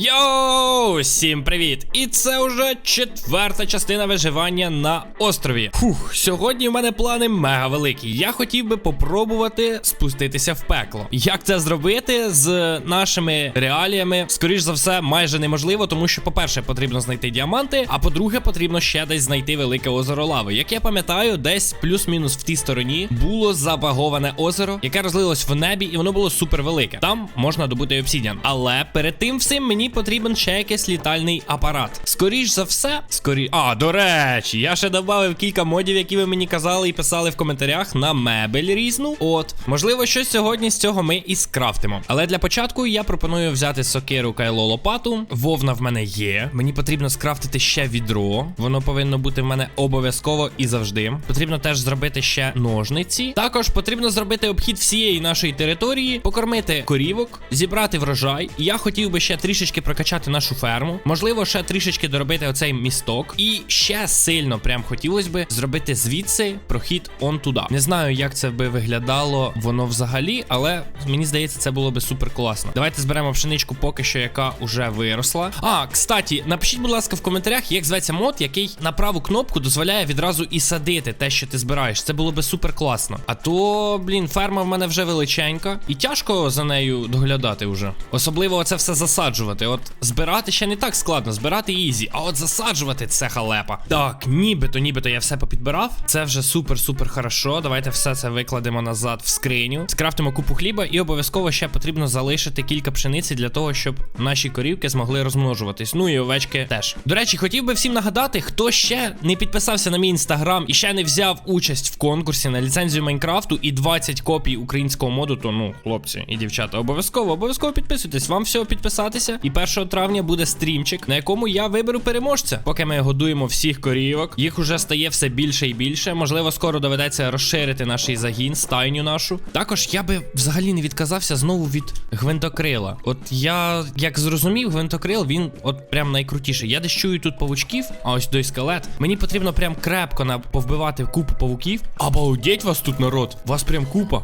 Йоу, всім привіт! І це вже четверта частина виживання на острові. Фух, сьогодні в мене плани мега великі. Я хотів би попробувати спуститися в пекло. Як це зробити з нашими реаліями? Скоріш за все, майже неможливо, тому що, по-перше, потрібно знайти діаманти, а по-друге, потрібно ще десь знайти велике озеро лави. Як я пам'ятаю, десь плюс-мінус в тій стороні було забаговане озеро, яке розлилось в небі, і воно було супер велике. Там можна добути обсідіан. Але перед тим всім мені потрібен ще якийсь літальний апарат. Скоріш за все, скорі. А, до речі, я ще додав кілька модів, які ви мені казали і писали в коментарях на мебель різну. От, можливо, щось сьогодні з цього ми і скрафтимо. Але для початку я пропоную взяти сокиру кайло лопату. Вовна в мене є. Мені потрібно скрафтити ще відро. Воно повинно бути в мене обов'язково і завжди. Потрібно теж зробити ще ножниці. Також потрібно зробити обхід всієї нашої території, покормити корівок, зібрати врожай. Я хотів би ще трішечки прокачати нашу ферму. Можливо, ще трішечки доробити оцей місток. І ще сильно прям хотілося би зробити звідси прохід он туди. Не знаю, як це би виглядало воно взагалі, але мені здається, це було би супер класно. Давайте зберемо пшеничку поки що, яка уже виросла. А, кстати, напишіть, будь ласка, в коментарях, як зветься мод, який на праву кнопку дозволяє відразу і садити те, що ти збираєш. Це було би супер класно. А то, блін, ферма в мене вже величенька, і тяжко за нею доглядати вже. Особливо це все засаджувати. От збирати ще не так складно, збирати ізі, а от засаджувати це халепа. Так, нібито, нібито я все попідбирав. Це вже супер-супер хорошо. Давайте все це викладемо назад в скриню. Скрафтимо купу хліба, і обов'язково ще потрібно залишити кілька пшениці для того, щоб наші корівки змогли розмножуватись. Ну і овечки теж. До речі, хотів би всім нагадати, хто ще не підписався на мій інстаграм і ще не взяв участь в конкурсі на ліцензію Майнкрафту і 20 копій українського моду, то ну, хлопці і дівчата, обов'язково, обов'язково підписуйтесь. Вам всього підписатися. І 1 травня буде стрімчик, на якому я виберу переможця. Поки ми годуємо всіх корівок. Їх уже стає все більше і більше. Можливо, скоро доведеться розширити наш загін, стайню нашу. Також я би взагалі не відказався знову від гвинтокрила. От я як зрозумів, гвинтокрил він от прям найкрутіший. Я десь чую тут павучків, а ось той скелет. Мені потрібно прям крепко повбивати купу павуків. Обалдеть вас тут народ! Вас прям купа.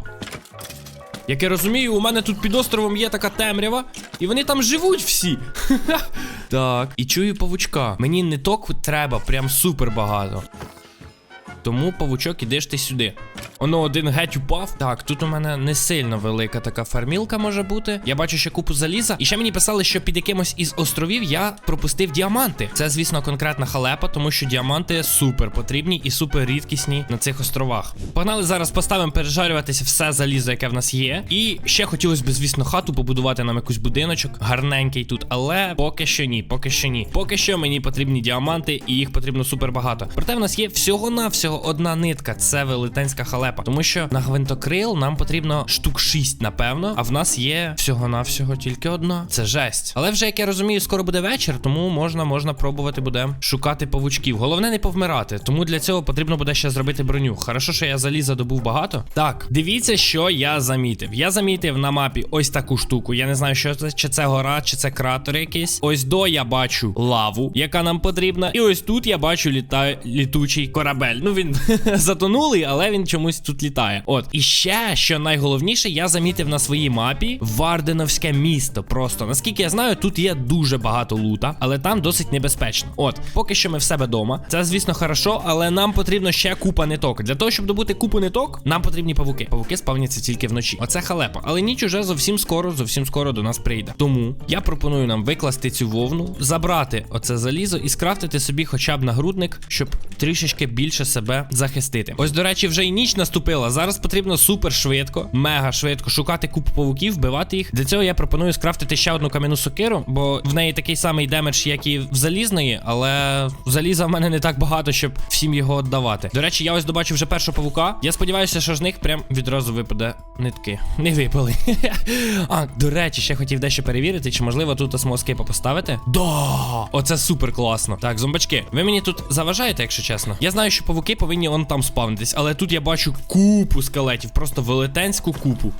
Як я розумію, у мене тут під островом є така темрява, і вони там живуть всі. так, і чую павучка. Мені не току треба, прям супер багато. Тому павучок ідеш ти сюди. Оно один геть упав. Так, тут у мене не сильно велика така фармілка може бути. Я бачу ще купу заліза. І ще мені писали, що під якимось із островів я пропустив діаманти. Це, звісно, конкретна халепа, тому що діаманти супер потрібні і супер рідкісні на цих островах. Погнали зараз поставимо пережарюватися все залізо, яке в нас є. І ще хотілося б, звісно, хату побудувати нам якийсь будиночок. Гарненький тут, але поки що ні, поки що ні. Поки що мені потрібні діаманти, і їх потрібно супер багато. Проте в нас є всього-навсього одна нитка. Це велетенська халепа. Тому що на гвинтокрил нам потрібно штук 6, напевно. А в нас є всього-навсього тільки одна. Це жесть. Але вже як я розумію, скоро буде вечір, тому можна, можна пробувати буде шукати павучків. Головне не повмирати. Тому для цього потрібно буде ще зробити броню. Хорошо, що я заліза добув багато. Так, дивіться, що я замітив. Я замітив на мапі ось таку штуку. Я не знаю, що це, чи це гора, чи це кратер якийсь. Ось до я бачу лаву, яка нам потрібна. І ось тут я бачу літа... літучий корабель. Ну він затонулий, але він чомусь тут літає. От і ще, що найголовніше, я замітив на своїй мапі Варденовське місто. Просто наскільки я знаю, тут є дуже багато лута, але там досить небезпечно. От, поки що ми в себе вдома. Це, звісно, хорошо, але нам потрібно ще купа ниток. Для того, щоб добути купу ниток, нам потрібні павуки. Павуки спавняться тільки вночі. Оце халепа. Але ніч уже зовсім скоро, зовсім скоро до нас прийде. Тому я пропоную нам викласти цю вовну, забрати оце залізо і скрафтити собі хоча б нагрудник, щоб трішечки більше себе захистити. Ось, до речі, вже і ніч наступила. Зараз потрібно супер швидко, мега швидко шукати купу павуків, вбивати їх. Для цього я пропоную скрафтити ще одну кам'яну сокиру, бо в неї такий самий демедж, як і в залізної, але заліза в мене не так багато, щоб всім його віддавати. До речі, я ось добачив вже першого павука. Я сподіваюся, що з них прям відразу випаде нитки. Не випали. а, до речі, ще хотів дещо перевірити, чи можливо тут осмоскипа поставити. Да! Оце супер класно. Так, зомбачки, ви мені тут заважаєте, якщо чесно. Я знаю, що павуки повинні он там спавнитись, але тут я бачу купу скелетів, просто велетенську купу.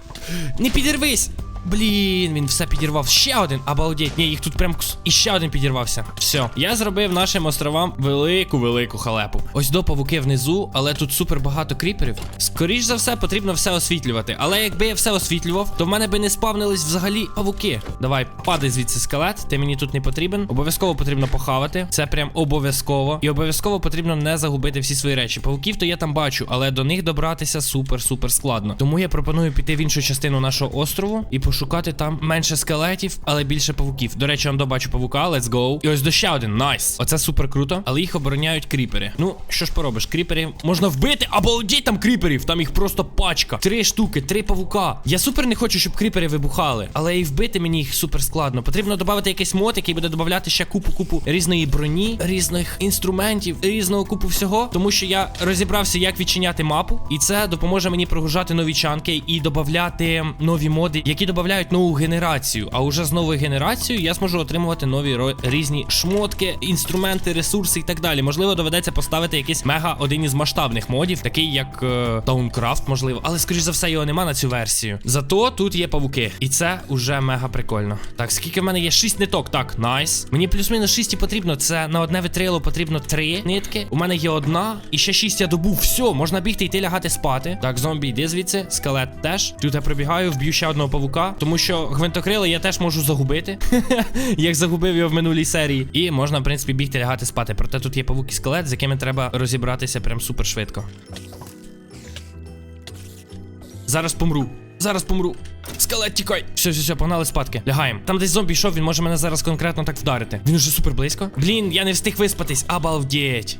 Не підірвись! Блін, він все підірвав. Ще один. Обалдеть. Ні, їх тут прям і ще один підірвався. Все. Я зробив нашим островам велику велику халепу. Ось до павуки внизу, але тут супер багато кріперів. Скоріш за все, потрібно все освітлювати. Але якби я все освітлював, то в мене би не спавнились взагалі павуки. Давай, падай звідси скелет. Ти мені тут не потрібен. Обов'язково потрібно похавати. Це прям обов'язково. І обов'язково потрібно не загубити всі свої речі. Павуків то я там бачу, але до них добратися супер-супер складно. Тому я пропоную піти в іншу частину нашого острову і пошукати там менше скелетів, але більше павуків. До речі, он до бачу павука, let's go. І ось до ще один. Найс. Оце супер круто, але їх обороняють кріпери. Ну, що ж поробиш, кріперів можна вбити, обалдіть там кріперів. Там їх просто пачка. Три штуки, три павука. Я супер не хочу, щоб кріпери вибухали, але і вбити мені їх супер складно. Потрібно додати якийсь мод, який буде додати ще купу-купу різної броні, різних інструментів, різного купу всього. Тому що я розібрався, як відчиняти мапу, і це допоможе мені прогружати нові чанки і додати нові моди, які додають нову генерацію. А уже з новою генерацією я зможу отримувати нові різні шмотки, інструменти, ресурси і так далі. Можливо, доведеться поставити якийсь мега один із масштабних модів, такий як е, можливо, але скоріш за все його нема на цю версію. Зато тут є павуки, і це уже мега прикольно. Так, скільки в мене є? Шість ниток. Так, найс. Мені плюс-мінус шість потрібно. Це на одне витрило потрібно три нитки. У мене є одна, і ще шість я добув. Все, можна бігти йти лягати спати. Так, зомбі, йди звідси, скелет теж. Тут я пробігаю, вб'ю ще одного павука, тому що гвинтокрила я теж можу загубити, як загубив його в минулій серії. І можна, в принципі, бігти лягати спати. Проте тут є павук і скелет, з якими треба розібратися прям супер швидко. Зараз помру. Зараз помру. Скелет, тікай. Все, все, все, погнали спадки. Лягаємо. Там десь зомбі йшов, він може мене зараз конкретно так вдарити. Він уже супер близько. Блін, я не встиг виспатись. Обалдеть.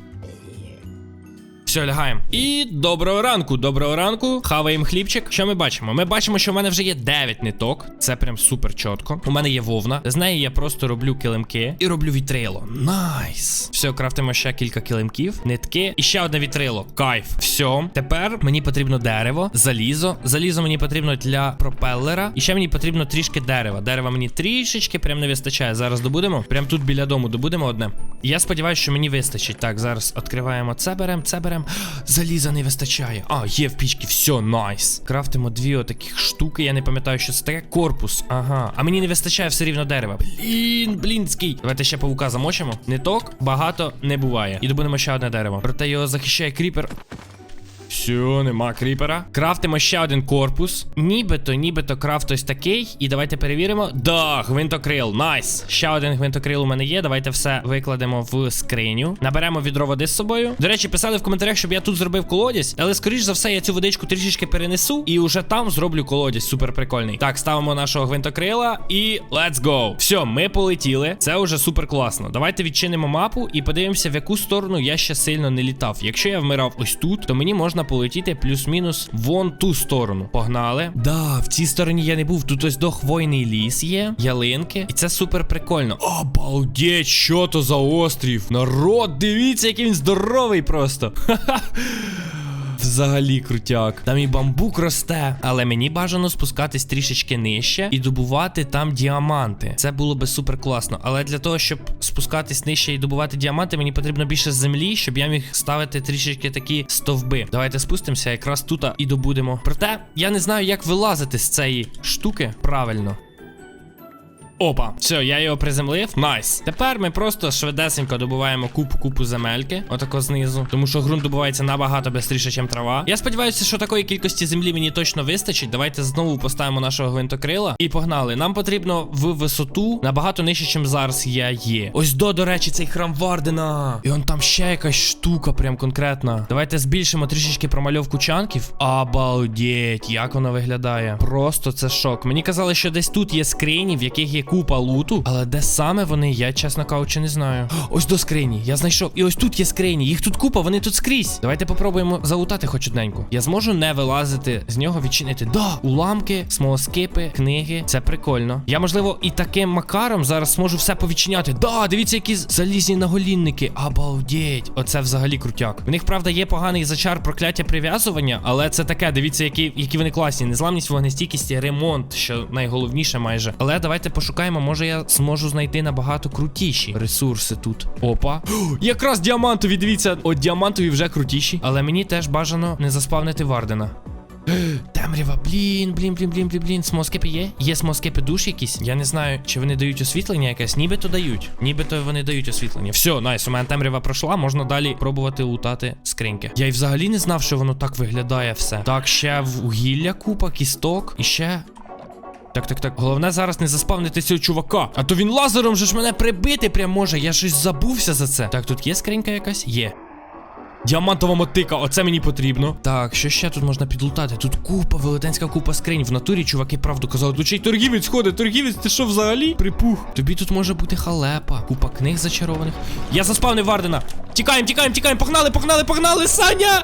Все, лягаємо. І доброго ранку, доброго ранку. Хаваємо хлібчик. Що ми бачимо? Ми бачимо, що в мене вже є 9 ниток. Це прям супер чітко. У мене є вовна. З неї я просто роблю килимки і роблю вітрило. Найс. Все, крафтимо ще кілька килимків, нитки і ще одне вітрило. Кайф. Все. Тепер мені потрібно дерево, залізо. Залізо мені потрібно для пропеллера. І ще мені потрібно трішки дерева. Дерева мені трішечки прям не вистачає. Зараз добудемо. Прям тут біля дому добудемо одне. Я сподіваюся, що мені вистачить. Так, зараз відкриваємо це берем, це Заліза не вистачає. А, є в пічці, все, найс. Крафтимо дві отаких штуки. Я не пам'ятаю, що це таке. Корпус. Ага. А мені не вистачає все рівно дерева. Блін, блінський. Давайте ще павука замочимо. Ниток багато не буває. І добудемо ще одне дерево. Проте його захищає кріпер. Все, нема кріпера. Крафтимо ще один корпус. Нібито, нібито крафт ось такий. І давайте перевіримо. Да, гвинтокрил. Найс. Ще один гвинтокрил у мене є. Давайте все викладемо в скриню. Наберемо відро води з собою. До речі, писали в коментарях, щоб я тут зробив колодязь. Але скоріш за все, я цю водичку трішечки перенесу. І уже там зроблю колодязь. Супер прикольний. Так, ставимо нашого гвинтокрила і let's go. Все, ми полетіли. Це вже супер класно. Давайте відчинимо мапу і подивимося, в яку сторону я ще сильно не літав. Якщо я вмирав ось тут, то мені можна полетіти плюс-мінус вон ту сторону. Погнали. Да, в цій стороні я не був. Тут ось дохвойний ліс є, ялинки, і це супер прикольно. Обалдеть, що то за острів? Народ, дивіться, який він здоровий просто. Ха-ха. Взагалі крутяк. Там і бамбук росте, але мені бажано спускатись трішечки нижче і добувати там діаманти. Це було би супер класно. Але для того, щоб спускатись нижче і добувати діаманти, мені потрібно більше землі, щоб я міг ставити трішечки такі стовби. Давайте спустимося якраз тут і добудемо. Проте я не знаю, як вилазити з цієї штуки правильно. Опа, все, я його приземлив. Найс. Тепер ми просто швидесенько добуваємо купу-купу земельки, отако знизу. Тому що ґрунт добувається набагато швидше, ніж трава. Я сподіваюся, що такої кількості землі мені точно вистачить. Давайте знову поставимо нашого гвинтокрила. І погнали. Нам потрібно в висоту набагато нижче, ніж зараз я є. Ось до, до речі, цей храм Вардена. І он там ще якась штука, прям конкретна. Давайте збільшимо трішечки промальовку чанків. Обалдеть, як воно виглядає. Просто це шок. Мені казали, що десь тут є скрині, в яких є купа луту, але де саме вони, я, чесно кажучи, не знаю. Ось до скрині. Я знайшов. І ось тут є скрині. Їх тут купа, вони тут скрізь. Давайте попробуємо залутати хоч одненьку. Я зможу не вилазити з нього, відчинити. Да, уламки, смолоскипи, книги. Це прикольно. Я, можливо, і таким макаром зараз зможу все повідчиняти. Да, дивіться, які залізні наголінники. Обалдеть. Оце взагалі крутяк. В них, правда, є поганий зачар прокляття прив'язування, але це таке. Дивіться, які, які вони класні. Незламність, вогнестійкість ремонт, що найголовніше майже. Але давайте пошукаємо. Може, я зможу знайти набагато крутіші ресурси тут. Опа. Якраз діамантові, дивіться. От діамантові вже крутіші. Але мені теж бажано не заспавнити Вардена. Темрява, блін, блін, блін, блін, блін, блін. Смоскепи є? Є смоскепи душ якісь? Я не знаю, чи вони дають освітлення якесь. Нібито дають. Нібито вони дають освітлення. Все, найс, у мене темрява пройшла, можна далі пробувати лутати скриньки. Я й взагалі не знав, що воно так виглядає все. Так, ще вугілля, купа, кісток і ще. Так, так, так. Головне зараз не заспавнити цього чувака. А то він лазером же ж мене прибити прям може. Я щось забувся за це. Так, тут є скринька якась? Є. Діамантова мотика, оце мені потрібно. Так, що ще тут можна підлутати? Тут купа, велетенська купа скринь. В натурі чуваки правду казали. Тут торгівець ходить, торгівець, ти що взагалі? Припух. Тобі тут може бути халепа, купа книг зачарованих. Я заспавнив Вардена. Тікаємо, тікаємо, тікаємо. Погнали, погнали, погнали, Саня!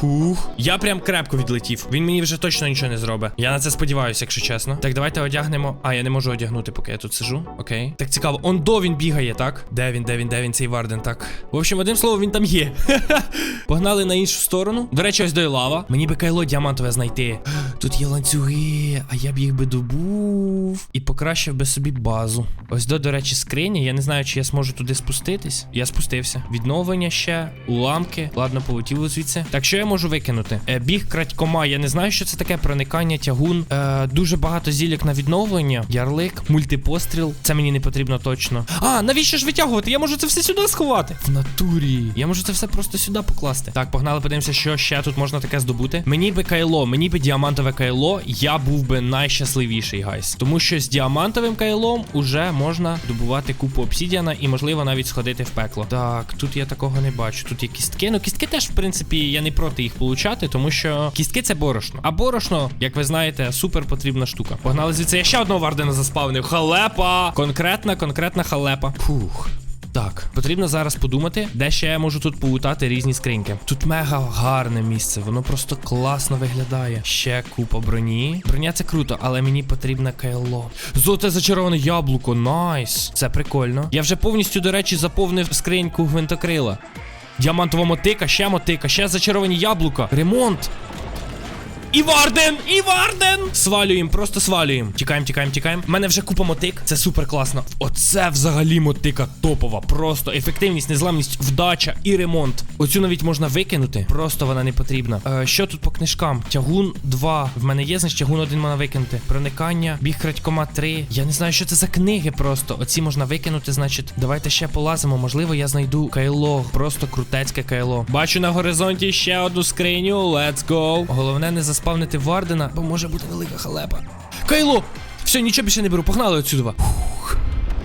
Фух. Я прям крепко відлетів. Він мені вже точно нічого не зробить. Я на це сподіваюся, якщо чесно. Так, давайте одягнемо. А, я не можу одягнути, поки я тут сижу. Окей. Так цікаво. Он до він бігає, так? Де він, де він, де він, цей Варден, так. В общем, одним словом, він там є. Погнали на іншу сторону. До речі, ось до лава. Мені би кайло діамантове знайти. Тут є ланцюги, а я б їх би добув. І покращив би собі базу. Ось до, до речі, скрині. Я не знаю, чи я зможу туди спуститись. Я спустився. Відновлення ще, уламки. Ладно, полетіло звідси. Так, що я можу викинути? Е, біг крадькома. Я не знаю, що це таке. Проникання, тягун. Е, дуже багато зілік на відновлення. Ярлик, мультипостріл. Це мені не потрібно точно. А, навіщо ж витягувати? Я можу це все сюди сховати. В натурі. Я можу це все просто сюди покласти. Так, погнали, подивимося, що ще тут можна таке здобути. Мені би кайло, мені би діамантове кайло. Я був би найщасливіший гайс. Тому що з діамантовим кайлом уже можна добувати купу обсідіана і, можливо, навіть сходити в пекло. Так, тут я такого не бачу. Тут є кістки. Ну, кістки теж, в принципі, я не проти їх получати, тому що кістки це борошно. А борошно, як ви знаєте, супер потрібна штука. Погнали звідси. Я ще одного вардена заспавнив. Халепа! Конкретна, конкретна халепа. Фух. Так, потрібно зараз подумати, де ще я можу тут полутати різні скриньки. Тут мега гарне місце, воно просто класно виглядає. Ще купа броні. Броня це круто, але мені потрібне кайло. Золоте зачароване яблуко, найс. Це прикольно. Я вже повністю, до речі, заповнив скриньку гвинтокрила. Діамантова мотика, ще мотика, ще зачаровані яблука. Ремонт. І Варден! І Варден! Свалюємо, просто свалюємо. Тікаємо, тікаємо, тікаємо. У мене вже купа мотик. Це супер класно. Оце взагалі мотика топова. Просто ефективність, незламність, вдача і ремонт. Оцю навіть можна викинути. Просто вона не потрібна. Е, що тут по книжкам? Тягун 2. В мене є, значить тягун 1 можна викинути. Проникання, біг крадькома 3. Я не знаю, що це за книги просто. Оці можна викинути, значить. Давайте ще полазимо. Можливо, я знайду кайло. Просто крутецьке кайло. Бачу на горизонті ще одну скриню. Let's go. Головне не заспавнити Вардена, бо може бути велика халепа. Кайло! Все, нічого більше не беру, погнали отсюда.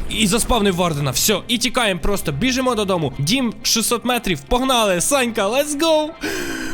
І заспавнив Вардена. Все, і тікаємо просто. Біжимо додому. Дім 600 метрів. Погнали! Санька, let's go!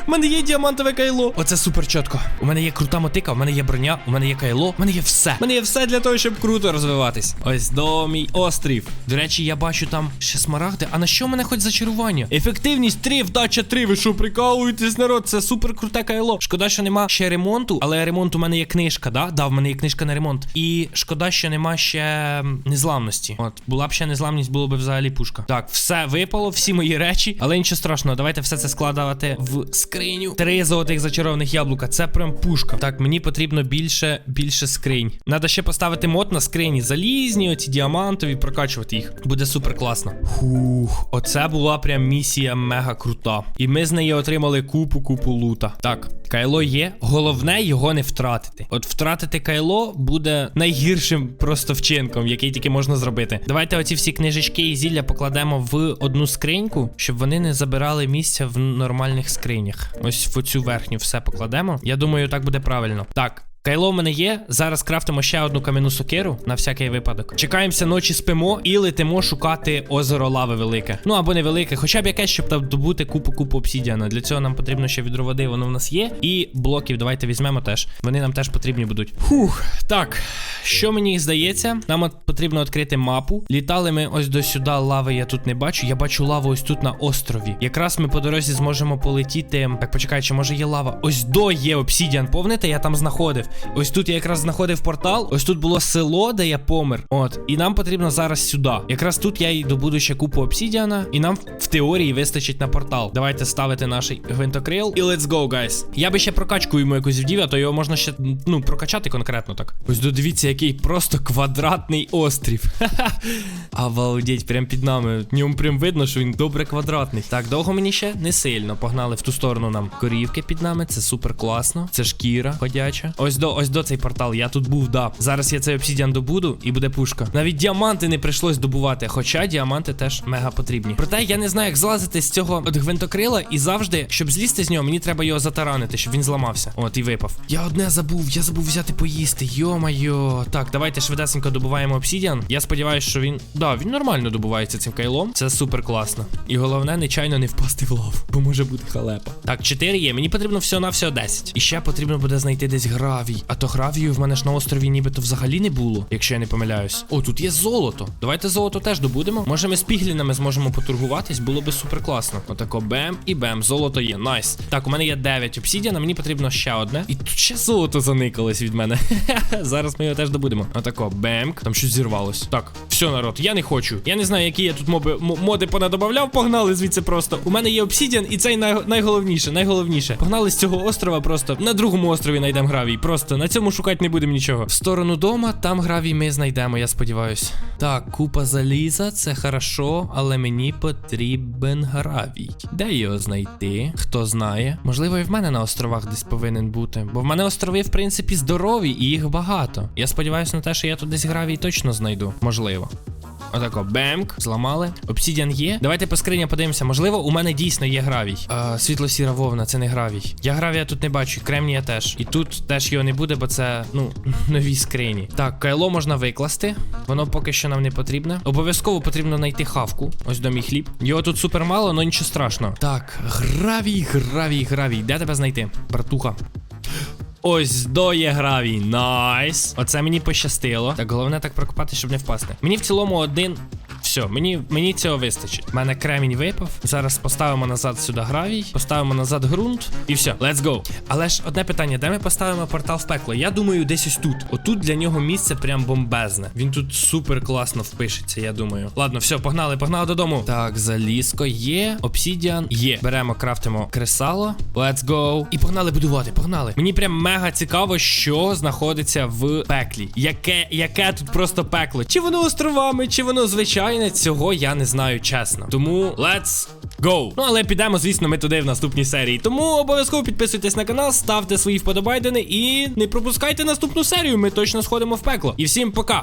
У мене є діамантове кайло. Оце супер чітко. У мене є крута мотика, у мене є броня, у мене є кайло, у мене є все. У мене є все для того, щоб круто розвиватись. Ось до мій острів. До речі, я бачу там ще смарагди. А на що в мене хоч зачарування? Ефективність 3, вдача 3. Ви що прикалуєтесь, народ? Це супер круте кайло. Шкода, що нема ще ремонту, але ремонт у мене є книжка, да? Да, в мене є книжка на ремонт. І шкода, що нема ще незламності. От, була б ще незламність, було б взагалі пушка. Так, все випало, всі мої речі, але нічого страшного. Давайте все це складати в скриню. Три золотих зачарованих яблука. Це прям пушка. Так, мені потрібно більше, більше скринь. Надо ще поставити мод на скрині. Залізні, оці діамантові, прокачувати їх. Буде супер класно. Фух, оце була прям місія мега крута. І ми з неї отримали купу купу лута. Так, кайло є. Головне його не втратити. От втратити кайло буде найгіршим просто вчинком, який тільки можна зробити. Давайте оці всі книжечки і зілля покладемо в одну скриньку, щоб вони не забирали місця в нормальних скринях. Ось в оцю верхню все покладемо. Я думаю, так буде правильно. Так. Кайло в мене є. Зараз крафтимо ще одну кам'яну сокиру на всякий випадок. Чекаємося ночі, спимо і летимо шукати озеро лави велике. Ну або невелике, хоча б якесь, щоб там добути купу купу обсідіана. Для цього нам потрібно ще відро води, воно в нас є. І блоків давайте візьмемо теж. Вони нам теж потрібні будуть. Фух, так. Що мені здається, нам от потрібно відкрити мапу. Літали ми ось до сюди. Лави я тут не бачу. Я бачу лаву ось тут на острові. Якраз ми по дорозі зможемо полетіти. Так, почекай, чи може є лава? Ось до є обсідіан. Помните, я там знаходив. Ось тут я якраз знаходив портал. Ось тут було село, де я помер. От, і нам потрібно зараз сюди. Якраз тут я й добуду ще купу обсідіана, і нам в теорії вистачить на портал. Давайте ставити наш гвинтокрил. І let's go, guys. Я би ще прокачку йому якусь вдів, а то його можна ще ну прокачати конкретно так. Ось тут дивіться, який просто квадратний острів. Ха-ха. Прям під нами. В ньому прям видно, що він добре квадратний. Так, довго мені ще не сильно. Погнали в ту сторону нам корівки під нами. Це супер класно. Це шкіра ходяча. Ось до ось до цей портал. Я тут був, да. Зараз я цей обсідіан добуду і буде пушка. Навіть діаманти не прийшлось добувати, хоча діаманти теж мега потрібні. Проте я не знаю, як злазити з цього от гвинтокрила, і завжди, щоб злізти з нього, мені треба його затаранити, щоб він зламався. От і випав. Я одне забув, я забув взяти поїсти. Йо-майо. Так, давайте швидесенько добуваємо обсідіан. Я сподіваюся, що він. Да, він нормально добувається цим кайлом. Це супер класно. І головне, нечайно не впасти в лаву, бо може бути халепа. Так, 4 є. Мені потрібно всього на всього 10. І ще потрібно буде знайти десь гравій. А то гравію в мене ж на острові нібито взагалі не було, якщо я не помиляюсь. О, тут є золото. Давайте золото теж добудемо. Може, ми з піглінами зможемо поторгуватись, було би супер класно. Отако бем і бем. Золото є. Найс. Так, у мене є 9 обсідіана, мені потрібно ще одне. І тут ще золото заникалось від мене. Зараз ми його теж добудемо. Отако, бемк. Там щось зірвалось. Так, все, народ, я не хочу. Я не знаю, які я тут моби моди понадобавляв, погнали звідси просто. У мене є обсідіан, і цей най- найголовніше, найголовніше. Погнали з цього острова просто. На другому острові знайдемо гравій. Просто на цьому шукати не будемо нічого. В сторону дома, там гравій ми знайдемо, я сподіваюсь. Так, купа заліза, це хорошо, але мені потрібен гравій. Де його знайти? Хто знає? Можливо, і в мене на островах десь повинен бути. Бо в мене острови, в принципі, здорові і їх багато. Я сподіваюся на те, що я тут десь гравій точно знайду. Можливо. Отако, бемк, зламали. Обсідіан є. Давайте по скрині подивимося. Можливо, у мене дійсно є гравій. А, світло-сіра вовна, це не гравій. Я гравія тут не бачу, кремнія теж. І тут теж його не буде, бо це, ну, нові скрині. Так, кайло можна викласти. Воно поки що нам не потрібне. Обов'язково потрібно знайти хавку. Ось до мій хліб. Його тут супер мало, але нічого страшного. Так, гравій, гравій, гравій. Де тебе знайти? Братуха. Ось до є гравій. Найс. Оце мені пощастило. Так, головне так прокопати, щоб не впасти. Мені в цілому один. Все, мені, мені цього вистачить. У мене кремінь випав. Зараз поставимо назад сюди гравій, поставимо назад ґрунт і все, let's go. Але ж одне питання: де ми поставимо портал в пекло? Я думаю, десь ось тут. Отут для нього місце прям бомбезне. Він тут супер класно впишеться, я думаю. Ладно, все, погнали, погнали додому. Так, залізко є, обсідіан є. Беремо, крафтимо кресало. Let's go. І погнали будувати, погнали. Мені прям мега цікаво, що знаходиться в пеклі. Яке, яке тут просто пекло? Чи воно островами, чи воно звичайне? Цього я не знаю чесно. Тому let's go. Ну але підемо, звісно, ми туди в наступній серії. Тому обов'язково підписуйтесь на канал, ставте свої вподобайдени і не пропускайте наступну серію. Ми точно сходимо в пекло. І всім пока.